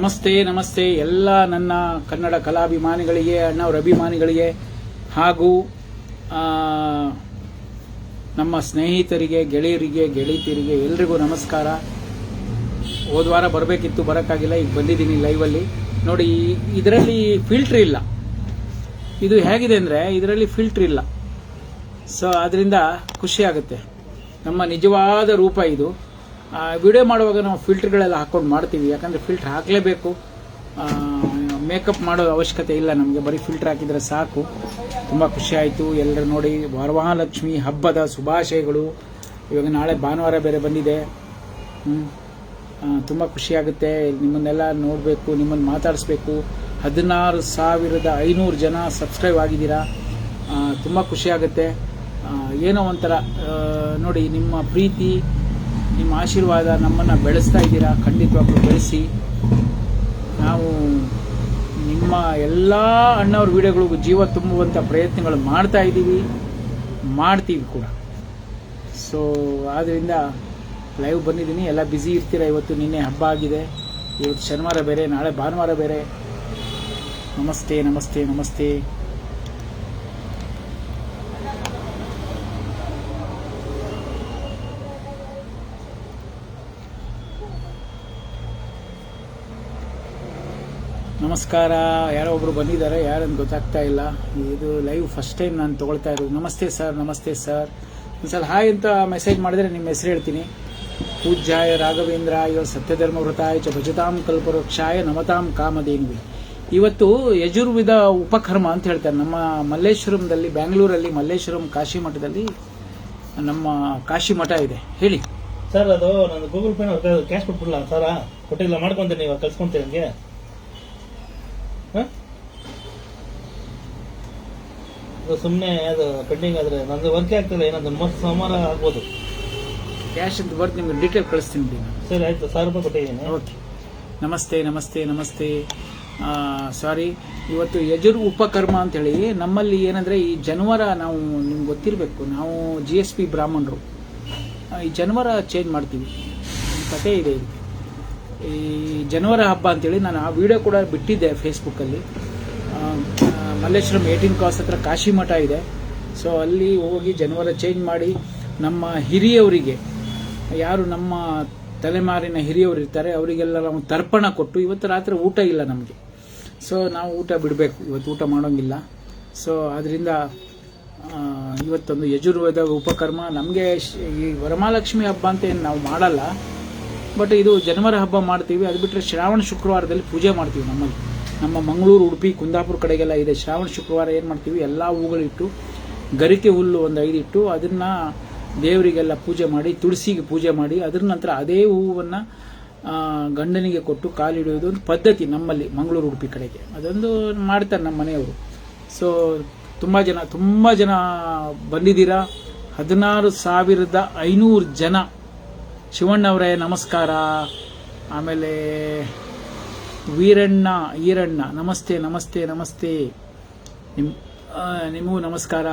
ನಮಸ್ತೆ ನಮಸ್ತೆ ಎಲ್ಲ ನನ್ನ ಕನ್ನಡ ಕಲಾಭಿಮಾನಿಗಳಿಗೆ, ಅಣ್ಣವರ ಅಭಿಮಾನಿಗಳಿಗೆ ಹಾಗೂ ನಮ್ಮ ಸ್ನೇಹಿತರಿಗೆ, ಗೆಳೆಯರಿಗೆ, ಗೆಳತಿಯರಿಗೆ ಎಲ್ರಿಗೂ ನಮಸ್ಕಾರ. ಹೋದ ವಾರ ಬರಬೇಕಿತ್ತು, ಬರೋಕ್ಕಾಗಿಲ್ಲ, ಈಗ ಬಂದಿದ್ದೀನಿ ಲೈವಲ್ಲಿ ನೋಡಿ, ಇದರಲ್ಲಿ ಫಿಲ್ಟ್ರ್ ಇಲ್ಲ. ಇದು ಹೇಗಿದೆ ಅಂದರೆ, ಇದರಲ್ಲಿ ಫಿಲ್ಟ್ರ್ ಇಲ್ಲ. ಸೊ ಅದರಿಂದ ಖುಷಿ ಆಗುತ್ತೆ. ನಮ್ಮ ನಿಜವಾದ ರೂಪ ಇದು. ವಿಡಿಯೋ ಮಾಡುವಾಗ ನಾವು ಫಿಲ್ಟ್ರ್ಗಳೆಲ್ಲ ಹಾಕೊಂಡು ಮಾಡ್ತೀವಿ. ಯಾಕಂದರೆ ಫಿಲ್ಟ್ರ್ ಹಾಕಲೇಬೇಕು. ಮೇಕಪ್ ಮಾಡೋ ಅವಶ್ಯಕತೆ ಇಲ್ಲ ನಮಗೆ. ಬರೀ ಫಿಲ್ಟರ್ ಹಾಕಿದರೆ ಸಾಕು. ತುಂಬ ಖುಷಿ ಆಯಿತು. ಎಲ್ಲರೂ ನೋಡಿ, ವರಮಹಾಲಕ್ಷ್ಮಿ ಹಬ್ಬದ ಶುಭಾಶಯಗಳು. ಇವಾಗ ನಾಳೆ ಭಾನುವಾರ ಬೇರೆ ಬಂದಿದೆ. ತುಂಬ ಖುಷಿಯಾಗುತ್ತೆ ನಿಮ್ಮನ್ನೆಲ್ಲ ನೋಡಬೇಕು ನಿಮ್ಮನ್ನು ಮಾತಾಡಿಸ್ಬೇಕು. ಹದಿನಾರು ಸಾವಿರದ ಐನೂರು ಜನ ಸಬ್ಸ್ಕ್ರೈಬ್ ಆಗಿದ್ದೀರಾ? ತುಂಬ ಖುಷಿಯಾಗುತ್ತೆ ಏನೋ ಒಂಥರ ನೋಡಿ, ನಿಮ್ಮ ಪ್ರೀತಿ ನಿಮ್ಮ ಆಶೀರ್ವಾದ ನಮ್ಮನ್ನು ಬೆಳೆಸ್ತಾ ಇದ್ದೀರಾ, ಖಂಡಿತವಾಗ್ಲೂ ಬೆಳೆಸಿ. ನಾವು ನಿಮ್ಮ ಎಲ್ಲ ಅಣ್ಣವ್ರ ವಿಡಿಯೋಗಳಿಗೂ ಜೀವ ತುಂಬುವಂಥ ಪ್ರಯತ್ನಗಳು ಮಾಡ್ತಾ ಇದ್ದೀವಿ. ಮಾಡ್ತೀವಿ ಕೂಡ. ಸೊ ಆದ್ದರಿಂದ ಲೈವ್ ಬಂದಿದ್ದೀನಿ. ಎಲ್ಲ ಬ್ಯುಸಿ ಇರ್ತೀರ ಇವತ್ತು? ನಿನ್ನೆ ಹಬ್ಬ ಆಗಿದೆ. ಇವತ್ತು ಶನಿವಾರ ಬೇರೆ, ನಾಳೆ ಭಾನುವಾರ ಬೇರೆ. ನಮಸ್ತೆ ನಮಸ್ತೆ ನಮಸ್ತೆ. ನಮಸ್ಕಾರ. ಯಾರೋ ಒಬ್ರು ಬಂದಿದ್ದಾರೆ, ಯಾರಂತ ಗೊತ್ತಾಗ್ತಾ ಇಲ್ಲ. ಇದು ಲೈವ್ ಫಸ್ಟ್ ಟೈಮ್ ನಾನು ತಗೊಳ್ತಾ ಇರೋದು. ನಮಸ್ತೆ ಸರ್ ನಮಸ್ತೆ ಸರ್ ಒಂದ್ಸಲ ಹಾಯ್ ಅಂತ ಮೆಸೇಜ್ ಮಾಡಿದ್ರೆ ನಿಮ್ಮ ಹೆಸರು ಹೇಳ್ತೀನಿ. ಪೂಜ್ಯಾಯ ಇವರು ಸತ್ಯಧರ್ಮ ವೃತಾಯ ಚ ಭಜತಾಂ ಕಲ್ಪವೃಕ್ಷಾಯ ನಮತಾಂ ಕಾಮಧೇನುವೆ. ಇವತ್ತು ಯಜುರ್ವಿದ ಉಪಕರ್ಮ ಅಂತ ಹೇಳ್ತಾರೆ. ನಮ್ಮ ಮಲ್ಲೇಶ್ವರಂದಲ್ಲಿ, ಬ್ಯಾಂಗ್ಳೂರಲ್ಲಿ, ಮಲ್ಲೇಶ್ವರಂ ಕಾಶಿ ಮಠದಲ್ಲಿ ನಮ್ಮ ಕಾಶಿ ಮಠ ಇದೆ. ಹೇಳಿ. ಸರ್ ಅದು ನಾನು ಗೂಗಲ್ ಪೇನ ಕ್ಯಾಶ್ ಕೊಟ್ಬಿಡಲ್ಲ ಸರ್ ಕೊಟ್ಟಿಲ್ಲ. ಮಾಡ್ಕೊಂತೀನಿ ನೀವು ಕಳ್ಸ್ಕೊಂತೀನಿ ನನಗೆ ಸುಮ್ಮನೆ ಅದು ಪೆಂಡಿಂಗ್ ಆದ್ರೆ ನಂದು ವರ್ಕ್ ಆಗ್ತಿಲ್ಲ ಏನಂದ್ರೆ ಮತ್ತೆ ಸೋಮವಾರ ಆಗ್ಬೋದು. ಕ್ಯಾಶ್ ಅಂತ ಬರ್ದು ನಿಮ್ಗೆ ಡೀಟೇಲ್ ಕಳಿಸ್ತೀನಿ ಬಿಡಿ ನಾನು. ಸರಿ ಆಯ್ತು. ಸಾವಿರ ರೂಪಾಯಿ ಕೊಟ್ಟಿದ್ದೀನಿ. ಓಕೆ ನಮಸ್ತೆ ನಮಸ್ತೆ ನಮಸ್ತೆ. ಸಾರಿ ಇವತ್ತು ಯಜುರ್ ಉಪಕರ್ಮ ಅಂತ ಹೇಳಿ ನಮ್ಮಲ್ಲಿ ಏನಂದ್ರೆ ಈ ಜನವರ ನಾವು ನಿಮ್ಗೆ ಗೊತ್ತಿರಬೇಕು ನಾವು ಜಿ ಎಸ್ ಪಿ ಬ್ರಾಹ್ಮಣರು. ಈ ಜನವರ ಚೇಂಜ್ ಮಾಡ್ತೀವಿ. ಕತೆ ಇದೆ ಇದಕ್ಕೆ ಈ ಜನವರ ಹಬ್ಬ ಅಂತೇಳಿ ನಾನು ಆ ವಿಡಿಯೋ ಕೂಡ ಬಿಟ್ಟಿದ್ದೆ ಫೇಸ್ಬುಕ್ಕಲ್ಲಿ ಮಲ್ಲೇಶ್ವರಂ ಏಯ್ಟೀನ್ ಕ್ರಾಸ್ ಹತ್ರ ಕಾಶಿ ಮಠ ಇದೆ. ಸೊ ಅಲ್ಲಿ ಹೋಗಿ ಜನವರ ಚೇಂಜ್ ಮಾಡಿ ನಮ್ಮ ಹಿರಿಯವರಿಗೆ, ಯಾರು ನಮ್ಮ ತಲೆಮಾರಿನ ಹಿರಿಯವರು ಇರ್ತಾರೆ ಅವರಿಗೆಲ್ಲ ನಾವು ತರ್ಪಣ ಕೊಟ್ಟು ಇವತ್ತು ರಾತ್ರಿ ಊಟ ಇಲ್ಲ ನಮಗೆ. ಸೊ ನಾವು ಊಟ ಬಿಡಬೇಕು. ಇವತ್ತು ಊಟ ಮಾಡೋಂಗಿಲ್ಲ. ಸೊ ಅದರಿಂದ ಇವತ್ತೊಂದು ಯಜುರ್ವೇದ ಉಪಕರ್ಮ ನಮಗೆ ಈ ವರಮಹಾಲಕ್ಷ್ಮಿ ಹಬ್ಬ ಅಂತ ಏನು ನಾವು ಮಾಡಲ್ಲ. ಬಟ್ ಇದು ಜನವರ ಹಬ್ಬ ಮಾಡ್ತೀವಿ. ಅದು ಬಿಟ್ಟರೆ ಶ್ರಾವಣ ಶುಕ್ರವಾರದಲ್ಲಿ ಪೂಜೆ ಮಾಡ್ತೀವಿ ನಮ್ಮಲ್ಲಿ. ನಮ್ಮ ಮಂಗಳೂರು, ಉಡುಪಿ, ಕುಂದಾಪುರ ಕಡೆಗೆಲ್ಲ ಇದೆ. ಶ್ರಾವಣ ಶುಕ್ರವಾರ ಏನು ಮಾಡ್ತೀವಿ? ಎಲ್ಲ ಹೂಗಳಿಟ್ಟು, ಗರಿಕೆ ಹುಲ್ಲು ಒಂದು ಐದು ಇಟ್ಟು ಅದನ್ನ ದೇವರಿಗೆಲ್ಲ ಪೂಜೆ ಮಾಡಿ, ತುಳಸಿಗೆ ಪೂಜೆ ಮಾಡಿ, ಅದ್ರ ನಂತರ ಅದೇ ಹೂವನ್ನು ಗಂಡನಿಗೆ ಕೊಟ್ಟು ಕಾಲಿಡುವುದು ಒಂದು ಪದ್ಧತಿ ನಮ್ಮಲ್ಲಿ ಮಂಗಳೂರು, ಉಡುಪಿ ಕಡೆಗೆ. ಅದೊಂದು ಮಾಡ್ತಾರೆ ನಮ್ಮ ಮನೆಯವರು. ಸೊ ತುಂಬ ಜನ ತುಂಬ ಜನ ಬಂದಿದ್ದೀರಾ? ಹದಿನಾರು ಸಾವಿರದ ಐನೂರು ಜನ ಶಿವಣ್ಣವರೇ, ನಮಸ್ಕಾರ. ಆಮೇಲೆ ವೀರಣ್ಣ, ಈರಣ್ಣ, ನಮಸ್ತೆ ನಮಸ್ತೆ ನಮಸ್ತೆ. ನಿಮ್ ನಿಮಗೂ ನಮಸ್ಕಾರ.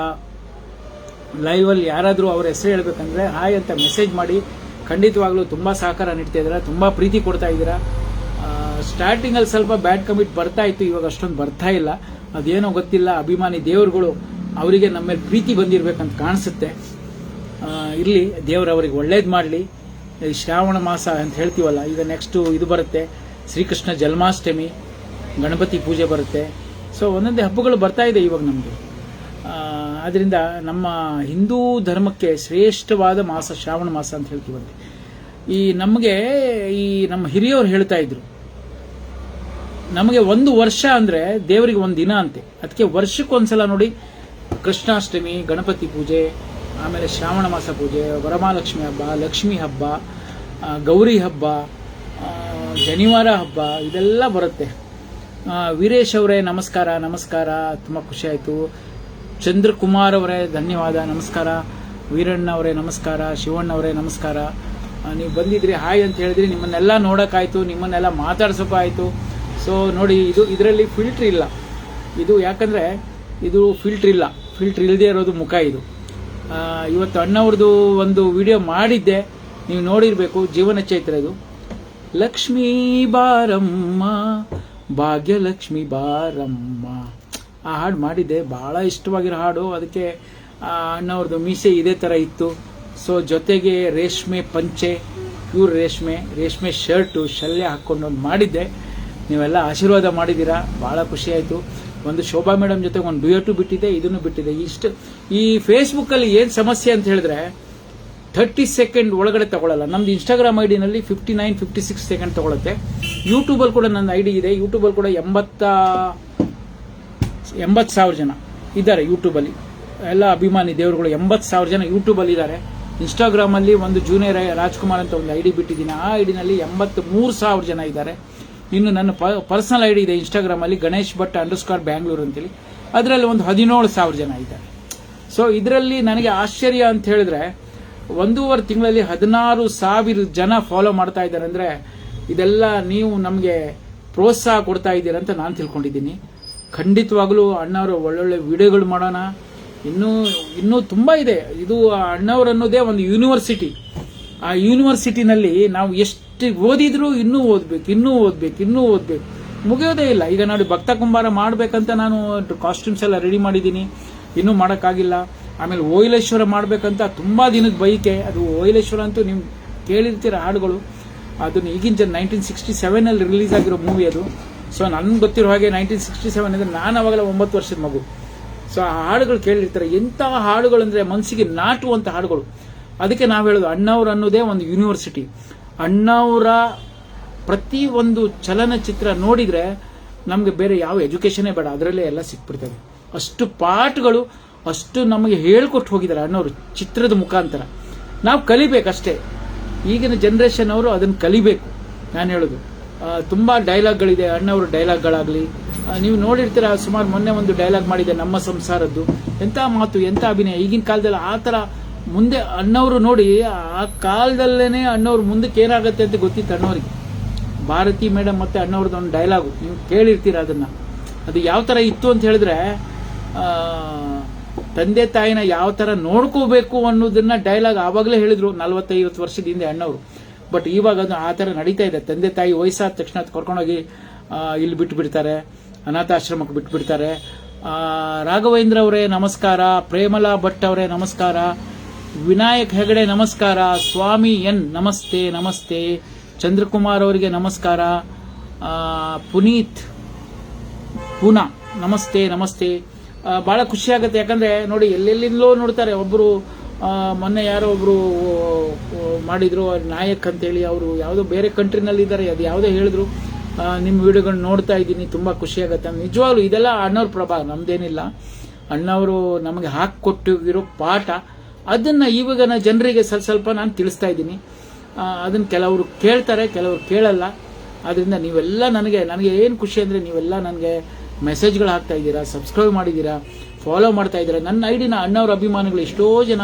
ಲೈವಲ್ಲಿ ಯಾರಾದರೂ ಅವ್ರ ಹೆಸರು ಹೇಳ್ಬೇಕಂದ್ರೆ, ಹಾಯ್ ಅಂತ ಮೆಸೇಜ್ ಮಾಡಿ. ಖಂಡಿತವಾಗ್ಲೂ ತುಂಬ ಸಹಕಾರ ನೀಡ್ತಾ ಇದ್ದೀರಾ, ತುಂಬ ಪ್ರೀತಿ ಕೊಡ್ತಾ ಇದ್ದೀರಾ. ಸ್ಟಾರ್ಟಿಂಗಲ್ಲಿ ಸ್ವಲ್ಪ ಬ್ಯಾಡ್ ಕಮಿಟ್ ಬರ್ತಾ ಇತ್ತು, ಇವಾಗ ಅಷ್ಟೊಂದು ಬರ್ತಾ ಇಲ್ಲ. ಅದೇನೋ ಗೊತ್ತಿಲ್ಲ, ಅಭಿಮಾನಿ ದೇವರುಗಳು ಅವರಿಗೆ ನಮ್ಮ ಮೇಲೆ ಪ್ರೀತಿ ಬಂದಿರಬೇಕಂತ ಕಾಣಿಸುತ್ತೆ. ಇರ್ಲಿ, ದೇವರು ಅವ್ರಿಗೆ ಒಳ್ಳೇದು ಮಾಡಲಿ. ಈ ಶ್ರಾವಣ ಮಾಸ ಅಂತ ಹೇಳ್ತೀವಲ್ಲ, ಈಗ ನೆಕ್ಸ್ಟು ಇದು ಬರುತ್ತೆ. ಶ್ರೀಕೃಷ್ಣ ಜನ್ಮಾಷ್ಟಮಿ, ಗಣಪತಿ ಪೂಜೆ ಬರುತ್ತೆ. ಸೊ ಒಂದೊಂದೇ ಹಬ್ಬಗಳು ಬರ್ತಾ ಇದೆ ಇವಾಗ ನಮಗೆ ಆದ್ದರಿಂದ ನಮ್ಮ ಹಿಂದೂ ಧರ್ಮಕ್ಕೆ ಶ್ರೇಷ್ಠವಾದ ಮಾಸ ಶ್ರಾವಣ ಮಾಸ ಅಂತ ಹೇಳ್ತೀವಂತೆ. ಈ ನಮಗೆ, ಈ ನಮ್ಮ ಹಿರಿಯವರು ಹೇಳ್ತಾ ಇದ್ರು, ನಮಗೆ ಒಂದು ವರ್ಷ ಅಂದರೆ ದೇವರಿಗೆ ಒಂದು ದಿನ ಅಂತೆ. ಅದಕ್ಕೆ ವರ್ಷಕ್ಕೊಂದ್ಸಲ ನೋಡಿ ಕೃಷ್ಣಾಷ್ಟಮಿ, ಗಣಪತಿ ಪೂಜೆ ಆಮೇಲೆ ಶ್ರಾವಣ ಮಾಸ ಪೂಜೆ, ವರಮಹಾಲಕ್ಷ್ಮಿ ಹಬ್ಬ, ಲಕ್ಷ್ಮಿ ಹಬ್ಬ ಗೌರಿ ಹಬ್ಬ ಶನಿವಾರ ಹಬ್ಬ, ಇದೆಲ್ಲ ಬರುತ್ತೆ. ವೀರೇಶ್ ಅವರೇ, ನಮಸ್ಕಾರ ನಮಸ್ಕಾರ, ತುಂಬ ಖುಷಿ ಆಯಿತು. ಚಂದ್ರಕುಮಾರ್ ಅವರೇ, ಧನ್ಯವಾದ, ನಮಸ್ಕಾರ. ವೀರಣ್ಣ ಅವರೇ, ನಮಸ್ಕಾರ. ಶಿವಣ್ಣ ಅವರೇ, ನಮಸ್ಕಾರ. ನೀವು ಬಂದಿದ್ರಿ, ಹಾಯ್ ಅಂತ ಹೇಳಿದ್ರಿ, ನಿಮ್ಮನ್ನೆಲ್ಲ ನೋಡೋಕ್ಕಾಯಿತು, ನಿಮ್ಮನ್ನೆಲ್ಲ ಮಾತಾಡ್ಸೋಕ್ಕಾಯಿತು ಸೊ ನೋಡಿ, ಇದು ಇದರಲ್ಲಿ ಫಿಲ್ಟ್ರ್ ಇಲ್ಲ. ಇದು ಯಾಕಂದರೆ, ಇದು ಫಿಲ್ಟ್ರ್ ಇಲ್ಲ. ಫಿಲ್ಟ್ರ್ ಇಲ್ಲದೆ ಇರೋದು ಮುಖ ಇದು. ಇವತ್ತು ಅಣ್ಣವ್ರದ್ದು ಒಂದು ವಿಡಿಯೋ ಮಾಡಿದ್ದೆ. ನೀವು ನೋಡಿರಬೇಕು, ಜೀವನ ಚೈತ್ರ ಇದು. ಲಕ್ಷ್ಮೀ ಬಾರಮ್ಮ, ಭಾಗ್ಯಲಕ್ಷ್ಮಿ ಬಾರಮ್ಮ. ಆ ಹಾಡು ಮಾಡಿದ್ದೆ ಭಾಳ ಇಷ್ಟವಾಗಿರೋ ಹಾಡು. ಅದಕ್ಕೆ ಅಣ್ಣವ್ರದ್ದು ಮೀಸೆ ಇದೇ ಥರ ಇತ್ತು. ಸೊ ಜೊತೆಗೆ ರೇಷ್ಮೆ ಪಂಚೆ ಪ್ಯೂರ್ ರೇಷ್ಮೆ ರೇಷ್ಮೆ ಶರ್ಟು, ಶಲ್ಯ ಹಾಕ್ಕೊಂಡು ಮಾಡಿದ್ದೆ. ನೀವೆಲ್ಲ ಆಶೀರ್ವಾದ ಮಾಡಿದ್ದೀರಾ ಭಾಳ ಖುಷಿಯಾಯಿತು ಒಂದು ಶೋಭಾ ಮೇಡಮ್ ಜೊತೆ ಒಂದು ಡುಯಟು ಬಿಟ್ಟಿದೆ, ಇದನ್ನು ಬಿಟ್ಟಿದೆ. ಇಷ್ಟು, ಈ ಫೇಸ್ಬುಕ್ಕಲ್ಲಿ ಏನು ಸಮಸ್ಯೆ ಅಂತ ಹೇಳಿದ್ರೆ ಥರ್ಟಿ ಸೆಕೆಂಡ್ ಒಳಗಡೆ ತಗೊಳ್ಳಲ್ಲ ನಮ್ದು Instagram I ಡಿನಲ್ಲಿ fifty nine fifty six second ತಗೊಳುತ್ತೆ ಯೂಟ್ಯೂಬಲ್ಲಿ ಕೂಡ ನನ್ನ ಐ ಡಿ ಇದೆ. ಯೂಟ್ಯೂಬಲ್ಲಿ ಕೂಡ ಎಂಬತ್ತ, ಎಂಬತ್ತು ಸಾವಿರ ಜನ ಇದ್ದಾರೆ ಯೂಟ್ಯೂಬಲ್ಲಿ ಎಲ್ಲ ಅಭಿಮಾನಿ ದೇವರುಗಳು ಎಂಬತ್ತು ಸಾವಿರ ಜನ ಯೂಟ್ಯೂಬಲ್ಲಿ ಇದ್ದಾರೆ. ಇನ್ಸ್ಟಾಗ್ರಾಮಲ್ಲಿ ಒಂದು ಜೂನಿಯರ್ ರಾಜ್ಕುಮಾರ್ ಅಂತ ಒಂದು ಐ ಡಿ ಬಿಟ್ಟಿದ್ದೀನಿ. ಆ ಐ ಡಿನಲ್ಲಿ ಎಂಬತ್ತು ಮೂರು ಸಾವಿರ ಜನ ಇದ್ದಾರೆ. ಇನ್ನು ನನ್ನ ಪರ್ಸನಲ್ ಐ ಡಿ ಇದೆ ಇನ್ಸ್ಟಾಗ್ರಾಮಲ್ಲಿ ಗಣೇಶ್ ಭಟ್ ಅಂಡರ್ಸ್ಕಾರ್ ಬ್ಯಾಂಗ್ಳೂರ್ ಅಂತೇಳಿ. ಅದರಲ್ಲಿ ಒಂದು ಹದಿನೇಳು ಸಾವಿರ ಜನ ಇದ್ದಾರೆ. ಸೊ ಇದರಲ್ಲಿ ನನಗೆ ಆಶ್ಚರ್ಯ ಅಂತ ಹೇಳಿದ್ರೆ, ಒಂದೂವರೆ ತಿಂಗಳಲ್ಲಿ ಹದಿನಾರು ಸಾವಿರ ಜನ ಫಾಲೋ ಮಾಡ್ತಾ ಇದ್ದಾರೆ ಅಂದ್ರೆ, ಇದೆಲ್ಲ ನೀವು ನಮಗೆ ಪ್ರೋತ್ಸಾಹ ಕೊಡ್ತಾ ಇದ್ದೀರಾ ಅಂತ ನಾನು ತಿಳ್ಕೊಂಡಿದ್ದೀನಿ. ಖಂಡಿತವಾಗ್ಲೂ ಅಣ್ಣವರು ಒಳ್ಳೊಳ್ಳೆ ವಿಡಿಯೋಗಳು ಮಾಡೋಣ. ಇನ್ನೂ ಇನ್ನೂ ತುಂಬ ಇದೆ. ಇದು ಅಣ್ಣವ್ರು ಅನ್ನೋದೇ ಒಂದು ಯೂನಿವರ್ಸಿಟಿ ಆ ಯೂನಿವರ್ಸಿಟಿನಲ್ಲಿ ನಾವು ಎಷ್ಟು ಓದಿದ್ರು ಇನ್ನೂ ಓದ್ಬೇಕು ಇನ್ನೂ ಓದ್ಬೇಕು ಇನ್ನೂ ಓದ್ಬೇಕು. ಮುಗಿಯೋದೇ ಇಲ್ಲ. ಈಗ ನೋಡಿ ಭಕ್ತ ಕುಂಬಾರ ಮಾಡ್ಬೇಕಂತ ನಾನು ಕಾಸ್ಟ್ಯೂಮ್ಸ್ ಎಲ್ಲ ರೆಡಿ ಮಾಡಿದ್ದೀನಿ. ಇನ್ನೂ ಮಾಡೋಕ್ಕಾಗಿಲ್ಲ. ಆಮೇಲೆ ಓಯಿಲೇಶ್ವರ ಮಾಡ್ಬೇಕಂತ ತುಂಬಾ ದಿನದ ಬೈಕೆ ಅದು ಓಯಿಲೇಶ್ವರ ಅಂತೂ ನೀವು ಕೇಳಿರ್ತೀರ ಹಾಡುಗಳು. ಅದನ್ನು ಈಗಿನ ಜನ ನೈನ್ಟೀನ್ ಸಿಕ್ಸ್ಟಿ ಸೆವೆನಲ್ಲಿ ರಿಲೀಸ್ ಆಗಿರೋ ಮೂವಿ ಅದು. ಸೊ ನನ್ಗೆ ಗೊತ್ತಿರೋ ಹಾಗೆ ನೈನ್ಟೀನ್ ಸಿಕ್ಸ್ಟಿ ಸೆವೆನ್ ಅಂದರೆ ನಾನು ಅವಾಗಲೇ ಒಂಬತ್ತು ವರ್ಷದ ಮಗು. ಸೊ ಆ ಹಾಡುಗಳು ಕೇಳಿರ್ತಾರೆ. ಎಂಥ ಹಾಡುಗಳು ಅಂದರೆ ಮನಸ್ಸಿಗೆ ನಾಟುವಂಥ ಹಾಡುಗಳು. ಅದಕ್ಕೆ ನಾವು ಹೇಳೋದು ಅಣ್ಣವ್ರು ಅನ್ನೋದೇ ಒಂದು ಯೂನಿವರ್ಸಿಟಿ ಅಣ್ಣವರ ಪ್ರತಿ ಒಂದು ಚಲನಚಿತ್ರ ನೋಡಿದ್ರೆ ನಮಗೆ ಬೇರೆ ಯಾವ ಎಜುಕೇಶನೇ ಬೇಡ. ಅದರಲ್ಲೇ ಎಲ್ಲ ಸಿಕ್ಬಿಡ್ತದೆ. ಅಷ್ಟು ಪಾಠಗಳು ಅಷ್ಟು ನಮಗೆ ಹೇಳ್ಕೊಟ್ಟು ಹೋಗಿದ್ದಾರೆ ಅಣ್ಣವರು ಚಿತ್ರದ ಮುಖಾಂತರ. ನಾವು ಕಲಿಬೇಕಷ್ಟೇ. ಈಗಿನ ಜನ್ರೇಷನ್ ಅವರು ಅದನ್ನು ಕಲಿಬೇಕು. ನಾನು ಹೇಳೋದು. ತುಂಬಾ ಡೈಲಾಗ್ಗಳಿದೆ ಅಣ್ಣವ್ರ ಡೈಲಾಗ್ಗಳಾಗಲಿ ನೀವು ನೋಡಿರ್ತೀರ, ಸುಮಾರು ಮೊನ್ನೆ ಒಂದು ಡೈಲಾಗ್ ಮಾಡಿದೆ ನಮ್ಮ ಸಂಸಾರದ್ದು. ಎಂಥ ಮಾತು ಎಂಥ ಅಭಿನಯ? ಈಗಿನ ಕಾಲದಲ್ಲಿ ಆ ಥರ ಮುಂದೆ ಅಣ್ಣವರು ನೋಡಿ ಆ ಕಾಲದಲ್ಲೇ ಅಣ್ಣವ್ರ ಮುಂದಕ್ಕೆ ಏನಾಗುತ್ತೆ ಅಂತ ಗೊತ್ತಿತ್ತು ಅಣ್ಣವ್ರಿಗೆ. ಭಾರತಿ ಮೇಡಮ್ ಮತ್ತೆ ಅಣ್ಣವ್ರದ್ದು ಒಂದು ಡೈಲಾಗು ನೀವು ಕೇಳಿರ್ತೀರ ಅದನ್ನ. ಅದು ಯಾವ ಥರ ಇತ್ತು ಅಂತ ಹೇಳಿದ್ರೆ ತಂದೆ ತಾಯಿನ ಯಾವ ಥರ ನೋಡ್ಕೋಬೇಕು ಅನ್ನೋದನ್ನ ಡೈಲಾಗ್ ಆವಾಗಲೇ ಹೇಳಿದ್ರು ನಲವತ್ತೈವತ್ತು ವರ್ಷದ ಹಿಂದೆ ಅಣ್ಣವರು. ಬಟ್ ಇವಾಗ ಅದು ಆ ಥರ ನಡೀತಾ ಇದೆ. ತಂದೆ ತಾಯಿ ವಯಸ್ಸಾದ ತಕ್ಷಣ ಕರ್ಕೊಂಡೋಗಿ ಇಲ್ಲಿ ಬಿಟ್ಟು ಬಿಡ್ತಾರೆ ಅನಾಥಾಶ್ರಮಕ್ಕೆ ಬಿಟ್ಟು ಬಿಡ್ತಾರೆ ಆ, ರಾಘವೇಂದ್ರ ಅವರೇ ನಮಸ್ಕಾರ ಪ್ರೇಮಲಾ ಭಟ್ ಅವರೇ ನಮಸ್ಕಾರ. ವಿನಾಯಕ್ ಹೆಗಡೆ ನಮಸ್ಕಾರ, ಸ್ವಾಮಿ ಎನ್ ನಮಸ್ತೆ ನಮಸ್ತೆ. ಚಂದ್ರಕುಮಾರ್ ಅವರಿಗೆ ನಮಸ್ಕಾರ. ಪುನೀತ್ ಪೂನಾ, ನಮಸ್ತೆ ನಮಸ್ತೆ. ಭಾಳ ಖುಷಿಯಾಗುತ್ತೆ ಯಾಕಂದರೆ ನೋಡಿ, ಎಲ್ಲೆಲ್ಲಿಂದಲೋ ನೋಡ್ತಾರೆ ಒಬ್ಬರು ಮೊನ್ನೆ ಯಾರೋ ಒಬ್ರು ಮಾಡಿದ್ರು ನಾಯಕ್ ಅಂತೇಳಿ, ಅವರು ಯಾವುದೋ ಬೇರೆ ಕಂಟ್ರಿನಲ್ಲಿದ್ದಾರೆ ಅದು ಯಾವುದೋ ಹೇಳಿದ್ರು. ನಿಮ್ಮ ವಿಡಿಯೋಗಳನ್ನ ನೋಡ್ತಾ ಇದ್ದೀನಿ, ತುಂಬಾ ಖುಷಿ ಆಗುತ್ತೆ. ನಿಜವಾಗ್ಲೂ ಇದೆಲ್ಲ ಅಣ್ಣವ್ರ ಪ್ರಭಾವ, ನಮ್ದೇನಿಲ್ಲ. ಅಣ್ಣವರು ನಮಗೆ ಹಾಕಿಕೊಟ್ಟಿರೋ ಪಾಠ ಅದನ್ನ ಇವಾಗ ನಾನು ಜನರಿಗೆ ಸ್ವಲ್ಪ ಸ್ವಲ್ಪ ನಾನು ತಿಳಿಸ್ತಾ ಇದ್ದೀನಿ. ಅದನ್ನ ಕೆಲವರು ಕೇಳ್ತಾರೆ, ಕೆಲವರು ಕೇಳಲ್ಲ. ಆದ್ದರಿಂದ ನೀವೆಲ್ಲ ನನಗೆ ನನಗೆ ಏನು ಖುಷಿ ಅಂದರೆ ನೀವೆಲ್ಲ ನನಗೆ ಮೆಸೇಜ್ಗಳು ಹಾಕ್ತಾ ಇದ್ದೀರಾ ಸಬ್ಸ್ಕ್ರೈಬ್ ಮಾಡಿದ್ದೀರಾ ಫಾಲೋ ಮಾಡ್ತಾ ಇದ್ದೀರಾ. ನನ್ನ ಐಡಿನ ಅಣ್ಣವ್ರ ಅಭಿಮಾನಿಗಳು ಎಷ್ಟೋ ಜನ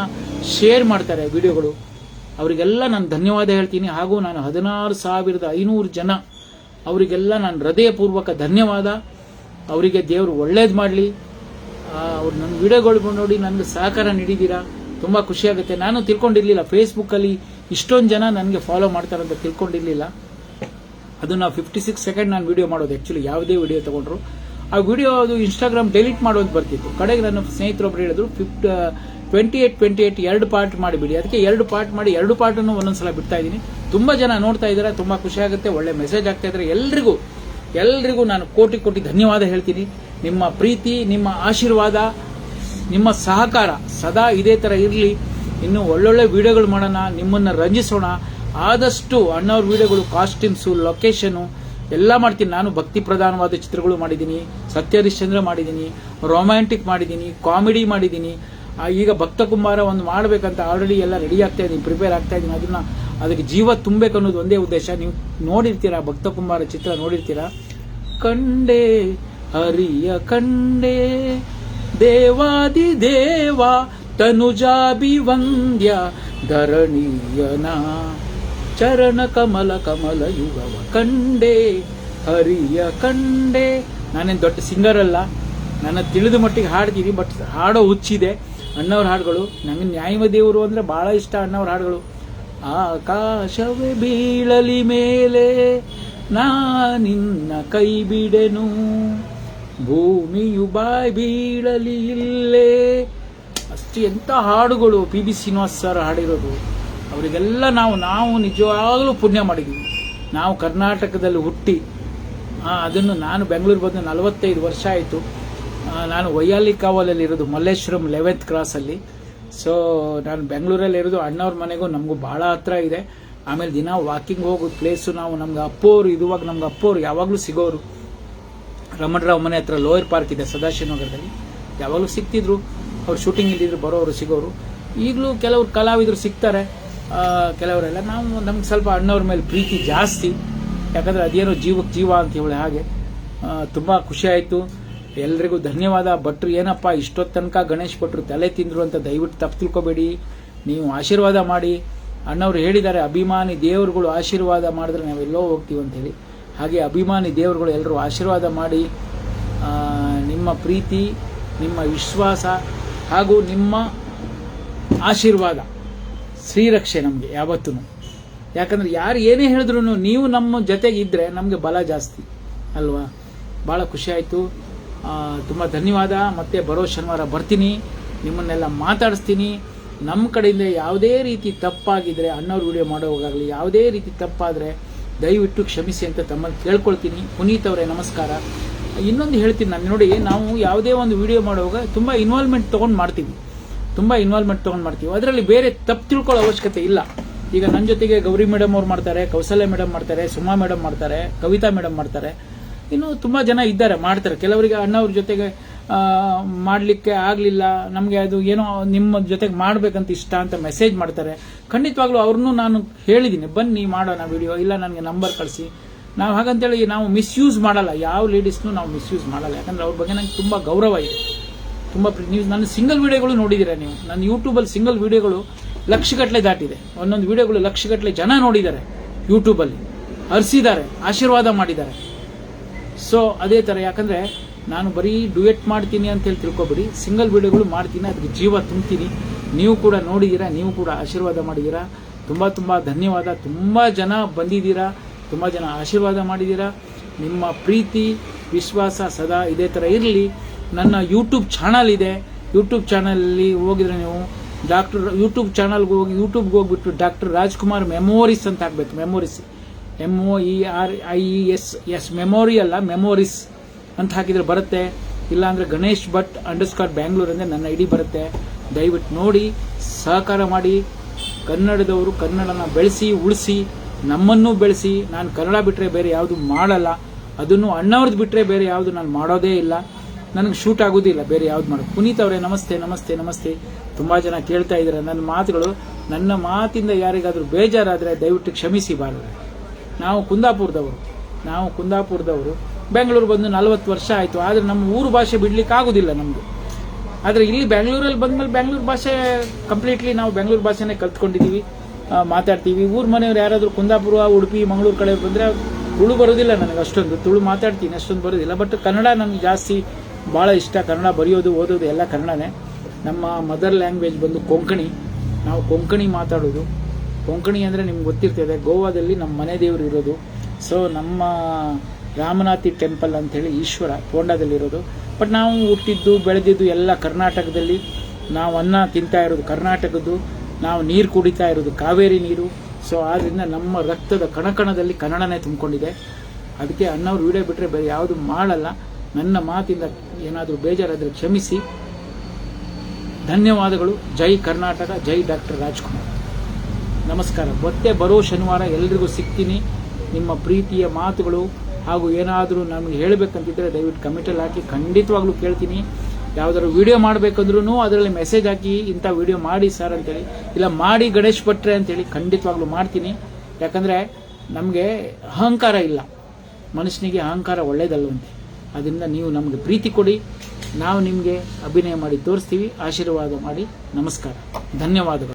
ಶೇರ್ ಮಾಡ್ತಾರೆ ವಿಡಿಯೋಗಳು. ಅವರಿಗೆಲ್ಲ ನಾನು ಧನ್ಯವಾದ ಹೇಳ್ತೀನಿ. ಹಾಗೂ ನಾನು ಹದಿನಾರು ಸಾವಿರದ ಐನೂರು ಜನ ಅವರಿಗೆಲ್ಲ ನಾನು ಹೃದಯಪೂರ್ವಕ ಧನ್ಯವಾದ. ಅವರಿಗೆ ದೇವರು ಒಳ್ಳೇದು ಮಾಡಲಿ. ಅವ್ರು ನನ್ನ ವಿಡಿಯೋಗಳು ನೋಡಿ ನನಗೆ ಸಹಕಾರ ನೀಡಿದ್ದೀರಾ. ತುಂಬ ಖುಷಿಯಾಗುತ್ತೆ. ನಾನು ತಿಳ್ಕೊಂಡಿರಲಿಲ್ಲ. ಫೇಸ್ಬುಕ್ಕಲ್ಲಿ ಇಷ್ಟೊಂದು ಜನ ನನಗೆ ಫಾಲೋ ಮಾಡ್ತಾರೆ ಅಂತ ತಿಳ್ಕೊಂಡಿರಲಿಲ್ಲ. ಅದು ನಾವು ಫಿಫ್ಟಿ ಸಿಕ್ಸ್ ಸೆಕೆಂಡ್ ನಾನು ವಿಡಿಯೋ ಮಾಡೋದು. ಆ್ಯಕ್ಚುಲಿ ಯಾವುದೇ ವಿಡಿಯೋ ತಗೊಂಡ್ರು. ಆ ವಿಡಿಯೋ ಅದು ಇನ್ಸ್ಟಾಗ್ರಾಮ್ ಡೆಲೀಟ್ ಮಾಡೋದು ಬರ್ತಿತ್ತು. ಕಡೆಗೆ ನನ್ನ ಸ್ನೇಹಿತರೊಬ್ರು ಹೇಳಿದ್ರು fifty twenty eight twenty eight ಎರಡು ಪಾರ್ಟ್ ಮಾಡಿಬಿಡಿ. ಅದಕ್ಕೆ ಎರಡು ಪಾರ್ಟ್ ಮಾಡಿ, ಎರಡು ಪಾರ್ಟನ್ನು ಒಂದೊಂದ್ಸಲ ಬಿಡ್ತಾ ಇದ್ದೀನಿ. ತುಂಬ ಜನ ನೋಡ್ತಾ ಇದ್ದಾರೆ. ತುಂಬ ಖುಷಿ ಆಗುತ್ತೆ. ಒಳ್ಳೆ ಮೆಸೇಜ್ ಆಗ್ತಾ ಇದ್ದಾರೆ. ಎಲ್ರಿಗೂ ಎಲ್ರಿಗೂ ನಾನು ಕೋಟಿ ಕೋಟಿ ಧನ್ಯವಾದ ಹೇಳ್ತೀನಿ. ನಿಮ್ಮ ಪ್ರೀತಿ, ನಿಮ್ಮ ಆಶೀರ್ವಾದ ನಿಮ್ಮ ಸಹಕಾರ ಸದಾ ಇದೇ ಥರ ಇರಲಿ. ಇನ್ನು ಒಳ್ಳೊಳ್ಳೆ ವಿಡಿಯೋಗಳು ಮಾಡೋಣ, ನಿಮ್ಮನ್ನು ರಂಜಿಸೋಣ. ಆದಷ್ಟು ಅಣ್ಣವ್ರ ವಿಡಿಯೋಗಳು ಕಾಸ್ಟ್ಯೂಮ್ಸು ಲೊಕೇಶನು ಎಲ್ಲ ಮಾಡ್ತೀನಿ. ನಾನು ಭಕ್ತಿ ಪ್ರಧಾನವಾದ ಚಿತ್ರಗಳು ಮಾಡಿದ್ದೀನಿ ಸತ್ಯಹರಿಶ್ಚಂದ್ರ ಮಾಡಿದ್ದೀನಿ ರೊಮ್ಯಾಂಟಿಕ್ ಮಾಡಿದ್ದೀನಿ ಕಾಮಿಡಿ ಮಾಡಿದ್ದೀನಿ. ಈಗ ಭಕ್ತ ಕುಮಾರ ಒಂದು ಮಾಡಬೇಕಂತ ಆಲ್ರೆಡಿ ಎಲ್ಲ ರೆಡಿ ಆಗ್ತಾ ಇದ್ದೀನಿ ಪ್ರಿಪೇರ್ ಆಗ್ತಾ ಇದ್ದೀನಿ. ಅದನ್ನ ಅದಕ್ಕೆ ಜೀವ ತುಂಬಬೇಕು ಅನ್ನೋದು ಒಂದೇ ಉದ್ದೇಶ. ನೀವು ನೋಡಿರ್ತೀರಾ, ಭಕ್ತ ಕುಮಾರ ಚಿತ್ರ ನೋಡಿರ್ತೀರಾ? ಕಂಡೇ, ಹರಿಯ ಕಂಡೆ ದೇವಾದಿ ದೇವ ತನುಜಾಬಿ ವಂದ್ಯ ಧರಣೀಯನ ಚರಣ ಕಮಲ ಕಮಲ ಯುಗವ ಕಂಡೆ, ಹರಿಯ ಕಂಡೆ. ನಾನೇನು ದೊಡ್ಡ ಸಿಂಗರ್ ಅಲ್ಲ. ನನ್ನ ತಿಳಿದ ಮಟ್ಟಿಗೆ ಹಾಡ್ತೀನಿ ಬಟ್ ಹಾಡೋ ಹುಚ್ಚಿದೆ. ಅಣ್ಣವ್ರ ಹಾಡುಗಳು ನನಗೆ ನ್ಯಾಯವ ದೇವರು ಅಂದರೆ ಭಾಳ ಇಷ್ಟ ಅಣ್ಣವ್ರ ಹಾಡುಗಳು. ಆಕಾಶವೇ ಬೀಳಲಿ ಮೇಲೆ, ನಾ ನಿನ್ನ ಕೈ ಬಿಡೆನು. ಭೂಮಿಯು ಬಾಯ್ ಬೀಳಲಿ ಇಲ್ಲೇ ಅಷ್ಟು ಎಂಥ ಹಾಡುಗಳು ಪಿ ಬಿ ಶ್ರೀನಿವಾಸ್ ಸರ್ ಹಾಡಿರೋದು. ಅವರಿಗೆಲ್ಲ ನಾವು ನಾವು ನಿಜವಾಗಲೂ ಪುಣ್ಯ ಮಾಡಿದ್ದೀವಿ ನಾವು ಕರ್ನಾಟಕದಲ್ಲಿ ಹುಟ್ಟಿ ಅದನ್ನು ನಾನು ಬೆಂಗಳೂರು ಬಂದು ನಲವತ್ತೈದು ವರ್ಷ ಆಯಿತು. ನಾನು ವೈಯಾಲಿ ಕಾವಲಲ್ಲಿ ಇರೋದು ಮಲ್ಲೇಶ್ವರಂ ಲೆವೆಂತ್ ಕ್ರಾಸಲ್ಲಿ. ಸೊ ನಾನು ಬೆಂಗಳೂರಲ್ಲಿ ಇರೋದು, ಅಣ್ಣವ್ರ ಮನೆಗೂ ನಮಗೂ ಭಾಳ ಹತ್ರ ಇದೆ. ಆಮೇಲೆ ದಿನ ವಾಕಿಂಗ್ ಹೋಗೋ ಪ್ಲೇಸು ನಾವು ನಮ್ಗೆ ಅಪ್ಪೋರು, ಇದುವಾಗ ನಮ್ಗೆ ಅಪ್ಪೋರು ಯಾವಾಗಲೂ ಸಿಗೋರು. ರಮಣರಾವ್ ಮನೆ ಹತ್ರ ಲೋಯರ್ ಪಾರ್ಕ್ ಇದೆ ಸದಾಶಿವನಗರದಲ್ಲಿ. ಯಾವಾಗಲೂ ಸಿಗ್ತಿದ್ರು ಅವ್ರು ಶೂಟಿಂಗ್ ಇಲ್ಲಿದ್ರು ಬರೋರು ಸಿಗೋರು. ಈಗಲೂ ಕೆಲವರು ಕಲಾವಿದರು ಸಿಗ್ತಾರೆ. ಕೆಲವರೆಲ್ಲ. ನಾವು ನಮ್ಗೆ ಸ್ವಲ್ಪ ಅಣ್ಣವ್ರ ಮೇಲೆ ಪ್ರೀತಿ ಜಾಸ್ತಿ. ಯಾಕಂದರೆ ಅದೇನೋ ಜೀವಕ್ಕೆ ಜೀವ ಅಂತ ಹೇಳಿ ಹಾಗೆ. ತುಂಬ ಖುಷಿ ಆಯಿತು. ಎಲ್ರಿಗೂ ಧನ್ಯವಾದ. ಭಟ್ರು, ಏನಪ್ಪ, ಇಷ್ಟೊತ್ತು ತನಕ ಗಣೇಶ್ ಭಟ್ರು ತಲೆ ತಿಂದರು ಅಂತ ದಯವಿಟ್ಟು ತಪ್ಪು ತಿಳ್ಕೊಬೇಡಿ. ನೀವು ಆಶೀರ್ವಾದ ಮಾಡಿ. ಅಣ್ಣವ್ರು ಹೇಳಿದ್ದಾರೆ, ಅಭಿಮಾನಿ ದೇವರುಗಳು ಆಶೀರ್ವಾದ ಮಾಡಿದ್ರೆ ನಾವೆಲ್ಲೋ ಹೋಗ್ತೀವಿ ಅಂತೇಳಿ ಹಾಗೆ ಅಭಿಮಾನಿ ದೇವರುಗಳು ಎಲ್ಲರೂ ಆಶೀರ್ವಾದ ಮಾಡಿ ನಿಮ್ಮ ಪ್ರೀತಿ, ನಿಮ್ಮ ವಿಶ್ವಾಸ ಹಾಗೂ ನಿಮ್ಮ ಆಶೀರ್ವಾದ ಶ್ರೀರಕ್ಷೆ ನಮಗೆ ಯಾವತ್ತೂ ಯಾಕಂದ್ರೆ ಯಾರು ಏನೇ ಹೇಳಿದ್ರು ನೀವು ನಮ್ಮ ಜೊತೆಗೆ ಇದ್ದರೆ ನಮಗೆ ಬಲ ಜಾಸ್ತಿ, ಅಲ್ವಾ? ಭಾಳ ಖುಷಿ ಆಯಿತು. ತುಂಬ ಧನ್ಯವಾದ. ಮತ್ತೆ ಬರೋ ಶನಿವಾರ ಬರ್ತೀನಿ. ನಿಮ್ಮನ್ನೆಲ್ಲ ಮಾತಾಡಿಸ್ತೀನಿ. ನಮ್ಮ ಕಡೆಯಿಂದ ಯಾವುದೇ ರೀತಿ ತಪ್ಪಾಗಿದ್ರೆ, ಅಣ್ಣವ್ರ ವಿಡಿಯೋ ಮಾಡೋವಾಗಲಿ, ಯಾವುದೇ ರೀತಿ ತಪ್ಪಾದರೆ ದಯವಿಟ್ಟು ಕ್ಷಮಿಸಿ ಅಂತ ತಮ್ಮಲ್ಲಿ ಕೇಳ್ಕೊಳ್ತೀನಿ. ಪುನೀತ್ ಅವರೇ, ನಮಸ್ಕಾರ. ಇನ್ನೊಂದು ಹೇಳ್ತೀನಿ ನಾನು. ನೋಡಿ, ನಾವು ಯಾವುದೇ ಒಂದು ವಿಡಿಯೋ ಮಾಡುವಾಗ ತುಂಬ ಇನ್ವಾಲ್ವ್ಮೆಂಟ್ ತೊಗೊಂಡು ಮಾಡ್ತೀವಿ. ತುಂಬ ಇನ್ವಾಲ್ವ್ಮೆಂಟ್ ತೊಗೊಂಡು ಮಾಡ್ತೀವಿ. ಅದರಲ್ಲಿ ಬೇರೆ ತಪ್ಪು ತಿಳ್ಕೊಳ್ಳೋ ಅವಶ್ಯಕತೆ ಇಲ್ಲ. ಈಗ ನನ್ನ ಜೊತೆಗೆ ಗೌರಿ ಮೇಡಮ್ ಅವ್ರು ಮಾಡ್ತಾರೆ, ಕೌಸಲ್ಯ ಮೇಡಮ್ ಮಾಡ್ತಾರೆ, ಸುಮಾ ಮೇಡಮ್ ಮಾಡ್ತಾರೆ, ಕವಿತಾ ಮೇಡಮ್ ಮಾಡ್ತಾರೆ. ಇನ್ನು ತುಂಬ ಜನ ಇದ್ದಾರೆ, ಮಾಡ್ತಾರೆ. ಕೆಲವರಿಗೆ ಅಣ್ಣವ್ರ ಜೊತೆಗೆ ಮಾಡ್ಲಿಕ್ಕೆ ಆಗಲಿಲ್ಲ. ನಮಗೆ ಅದು ಏನೋ ನಿಮ್ಮ ಜೊತೆಗೆ ಮಾಡಬೇಕಂತ ಇಷ್ಟ ಅಂತ ಮೆಸೇಜ್ ಮಾಡ್ತಾರೆ. ಖಂಡಿತವಾಗ್ಲೂ ಅವ್ರನ್ನೂ ನಾನು ಹೇಳಿದ್ದೀನಿ ಬನ್ನಿ ಮಾಡೋಣ ವಿಡಿಯೋ ಇಲ್ಲ ನನಗೆ ನಂಬರ್ ಕಳಿಸಿ. ನಾವು ಹಾಗಂತೇಳಿ ನಾವು ಮಿಸ್ಯೂಸ್ ಮಾಡಲ್ಲ. ಯಾವ ಲೇಡೀಸ್ನು ನಾವು ಮಿಸ್ಯೂಸ್ ಮಾಡಲ್ಲ. ಯಾಕಂದ್ರೆ ಅವ್ರ ಬಗ್ಗೆ ನಂಗೆ ತುಂಬ ಗೌರವ ಇದೆ. ತುಂಬ ನೀವು ನನ್ನ ಸಿಂಗಲ್ ವಿಡಿಯೋಗಳು ನೋಡಿದ್ದೀರಾ ನೀವು? ನನ್ನ ಯೂಟ್ಯೂಬಲ್ಲಿ ಸಿಂಗಲ್ ವಿಡಿಯೋಗಳು ಲಕ್ಷಗಟ್ಟಲೆ ದಾಟಿದೆ. ಒಂದೊಂದು ವಿಡಿಯೋಗಳು ಲಕ್ಷಗಟ್ಟಲೆ ಜನ ನೋಡಿದ್ದಾರೆ ಯೂಟ್ಯೂಬಲ್ಲಿ ಹರಿಸಿದ್ದಾರೆ ಆಶೀರ್ವಾದ ಮಾಡಿದ್ದಾರೆ. ಸೊ ಅದೇ ಥರ ಯಾಕಂದರೆ ನಾನು ಬರೀ ಡುಯೆಟ್ ಮಾಡ್ತೀನಿ ಅಂತ ಹೇಳಿ ತಿಳ್ಕೊಬೇಡಿ. ಸಿಂಗಲ್ ವಿಡಿಯೋಗಳು ಮಾಡ್ತೀನಿ, ಅದಕ್ಕೆ ಜೀವ ತುಂಬ್ತೀನಿ. ನೀವು ಕೂಡ ನೋಡಿದ್ದೀರಾ ನೀವು ಕೂಡ ಆಶೀರ್ವಾದ ಮಾಡಿದ್ದೀರಾ ತುಂಬ ತುಂಬ ಧನ್ಯವಾದ. ತುಂಬ ಜನ ಬಂದಿದ್ದೀರಾ, ತುಂಬ ಜನ ಆಶೀರ್ವಾದ ಮಾಡಿದ್ದೀರಾ ನಿಮ್ಮ ಪ್ರೀತಿ, ವಿಶ್ವಾಸ ಸದಾ ಇದೇ ಥರ ಇರಲಿ. ನನ್ನ ಯೂಟ್ಯೂಬ್ ಚಾನಲ್ ಇದೆ. ಯೂಟ್ಯೂಬ್ ಚಾನಲಲ್ಲಿ ಹೋಗಿದ್ರೆ ನೀವು ಡಾಕ್ಟರ್ ಯೂಟ್ಯೂಬ್ ಚಾನಲ್ಗೆ ಹೋಗಿ ಯೂಟ್ಯೂಬ್ಗೆ ಹೋಗ್ಬಿಟ್ಟು ಡಾಕ್ಟರ್ ರಾಜ್ಕುಮಾರ್ ಮೆಮೋರೀಸ್ ಅಂತ ಹಾಕ್ಬೇಕು memories M O E R I E S S memory ಅಲ್ಲ ಮೆಮೊರೀಸ್ ಅಂತ ಹಾಕಿದ್ರೆ ಬರುತ್ತೆ. ಇಲ್ಲಾಂದ್ರೆ ಗಣೇಶ್ ಭಟ್ ಅಂಡರ್ಸ್ಕಾರ್ ಬ್ಯಾಂಗ್ಳೂರ್ ಅಂದರೆ ನನ್ನ ಐಡಿ ಬರುತ್ತೆ. ದಯವಿಟ್ಟು ನೋಡಿ, ಸಹಕಾರ ಮಾಡಿ, ಕನ್ನಡದವರು ಕನ್ನಡನ ಬೆಳೆಸಿ, ಉಳಿಸಿ, ನಮ್ಮನ್ನು ಬೆಳೆಸಿ. ನಾನು ಕನ್ನಡ ಬಿಟ್ಟರೆ ಬೇರೆ ಯಾವುದು ಮಾಡಲ್ಲ. ಅದನ್ನು ಅಣ್ಣವ್ರದ್ದು ಬಿಟ್ಟರೆ ಬೇರೆ ಯಾವುದು ನಾನು ಮಾಡೋದೇ ಇಲ್ಲ. ನನಗೆ ಶೂಟ್ ಆಗೋದಿಲ್ಲ ಬೇರೆ ಯಾವ್ದು ಮಾಡೋದು ಪುನೀತ್ ಅವರೇ, ನಮಸ್ತೆ ನಮಸ್ತೆ ನಮಸ್ತೆ. ತುಂಬ ಜನ ಕೇಳ್ತಾ ಇದ್ದಾರೆ. ನನ್ನ ಮಾತುಗಳು, ನನ್ನ ಮಾತಿಂದ ಯಾರಿಗಾದರೂ ಬೇಜಾರಾದರೆ ದಯವಿಟ್ಟು ಕ್ಷಮಿಸಿ ಬಾರದೆ ನಾವು ಕುಂದಾಪುರದವರು. ನಾವು ಕುಂದಾಪುರದವರು. ಬೆಂಗಳೂರು ಬಂದು ನಲವತ್ತು ವರ್ಷ ಆಯಿತು. ಆದರೆ ನಮ್ಮ ಊರು ಭಾಷೆ ಬಿಡ್ಲಿಕ್ಕೆ ಆಗೋದಿಲ್ಲ ನಮಗೆ. ಆದರೆ ಇಲ್ಲಿ ಬೆಂಗಳೂರಲ್ಲಿ ಬಂದ್ಮೇಲೆ ಬೆಂಗಳೂರು ಭಾಷೆ ಕಂಪ್ಲೀಟ್ಲಿ ನಾವು ಬೆಂಗಳೂರು ಭಾಷೆನೇ ಕಲ್ತ್ಕೊಂಡಿದ್ದೀವಿ ಮಾತಾಡ್ತೀವಿ. ಊರು ಮನೆಯವ್ರು ಯಾರಾದರೂ ಕುಂದಾಪುರ, ಉಡುಪಿ, ಮಂಗಳೂರು ಕಡೆ ಬಂದರೆ ತುಳು ಬರೋದಿಲ್ಲ ನನಗೆ ಅಷ್ಟೊಂದು. ತುಳು ಮಾತಾಡ್ತೀನಿ, ಅಷ್ಟೊಂದು ಬರೋದಿಲ್ಲ. ಬಟ್ ಕನ್ನಡ ನನಗೆ ಜಾಸ್ತಿ ಭಾಳ ಇಷ್ಟ. ಕನ್ನಡ ಬರೆಯೋದು, ಓದೋದು ಎಲ್ಲ ಕನ್ನಡನೇ. ನಮ್ಮ ಮದರ್ ಲ್ಯಾಂಗ್ವೇಜ್ ಬಂದು ಕೊಂಕಣಿ. ನಾವು ಕೊಂಕಣಿ ಮಾತಾಡೋದು. ಕೊಂಕಣಿ ಅಂದರೆ ನಿಮ್ಗೆ ಗೊತ್ತಿರ್ತದೆ, ಗೋವಾದಲ್ಲಿ ನಮ್ಮ ಮನೆ ದೇವರು ಇರೋದು. ಸೊ ನಮ್ಮ ರಾಮನಾಥಿ ಟೆಂಪಲ್ ಅಂತೇಳಿ ಈಶ್ವರ ಪೋಂಡದಲ್ಲಿರೋದು ಬಟ್ ನಾವು ಹುಟ್ಟಿದ್ದು, ಬೆಳೆದಿದ್ದು ಎಲ್ಲ ಕರ್ನಾಟಕದಲ್ಲಿ. ನಾವು ಅನ್ನ ತಿಂತಾ ಇರೋದು ಕರ್ನಾಟಕದ್ದು. ನಾವು ನೀರು ಕುಡಿತಾ ಇರೋದು ಕಾವೇರಿ ನೀರು. ಸೊ ಆದ್ದರಿಂದ ನಮ್ಮ ರಕ್ತದ ಕಣಕಣದಲ್ಲಿ ಕನ್ನಡನೇ ತುಂಬಿಕೊಂಡಿದೆ. ಅದಕ್ಕೆ ಅನ್ನವ್ರು ವಿಡಿಯೋ ಬಿಟ್ಟರೆ ಬೇರೆ ಯಾವುದು ಮಾಡಲ್ಲ. ನನ್ನ ಮಾತಿಂದ ಏನಾದರೂ ಬೇಜಾರಾದರೆ ಕ್ಷಮಿಸಿ. ಧನ್ಯವಾದಗಳು. ಜೈ ಕರ್ನಾಟಕ, ಜೈ ಡಾಕ್ಟರ್ ರಾಜ್ಕುಮಾರ್. ನಮಸ್ಕಾರ. ಮತ್ತೆ ಬರೋ ಶನಿವಾರ ಎಲ್ರಿಗೂ ಸಿಗ್ತೀನಿ. ನಿಮ್ಮ ಪ್ರೀತಿಯ ಮಾತುಗಳು ಹಾಗೂ ಏನಾದರೂ ನಮಗೆ ಹೇಳಬೇಕಂತಿದ್ದರೆ ದಯವಿಟ್ಟು ಕಮೆಂಟಲ್ಲಿ ಹಾಕಿ. ಖಂಡಿತವಾಗ್ಲೂ ಕೇಳ್ತೀನಿ. ಯಾವ್ದಾದ್ರು ವಿಡಿಯೋ ಮಾಡಬೇಕಂದ್ರೂ ಅದರಲ್ಲಿ ಮೆಸೇಜ್ ಹಾಕಿ ಇಂಥ ವಿಡಿಯೋ ಮಾಡಿ ಸರ್ ಅಂತೇಳಿ. ಇಲ್ಲ ಮಾಡಿ ಗಣೇಶ್ ಭಟ್ರೆ ಅಂತೇಳಿ ಖಂಡಿತವಾಗ್ಲೂ ಮಾಡ್ತೀನಿ. ಯಾಕಂದರೆ ನಮಗೆ ಅಹಂಕಾರ ಇಲ್ಲ. ಮನುಷ್ಯನಿಗೆ ಅಹಂಕಾರ ಒಳ್ಳೇದಲ್ವಂತೆ ಅದರಿಂದ ನೀವು ನಮಗೆ ಪ್ರೀತಿ ಕೊಡಿ. ನಾವು ನಿಮಗೆ ಅಭಿನಯ ಮಾಡಿ ತೋರಿಸ್ತೀವಿ. ಆಶೀರ್ವಾದ ಮಾಡಿ. ನಮಸ್ಕಾರ. ಧನ್ಯವಾದಗಳು.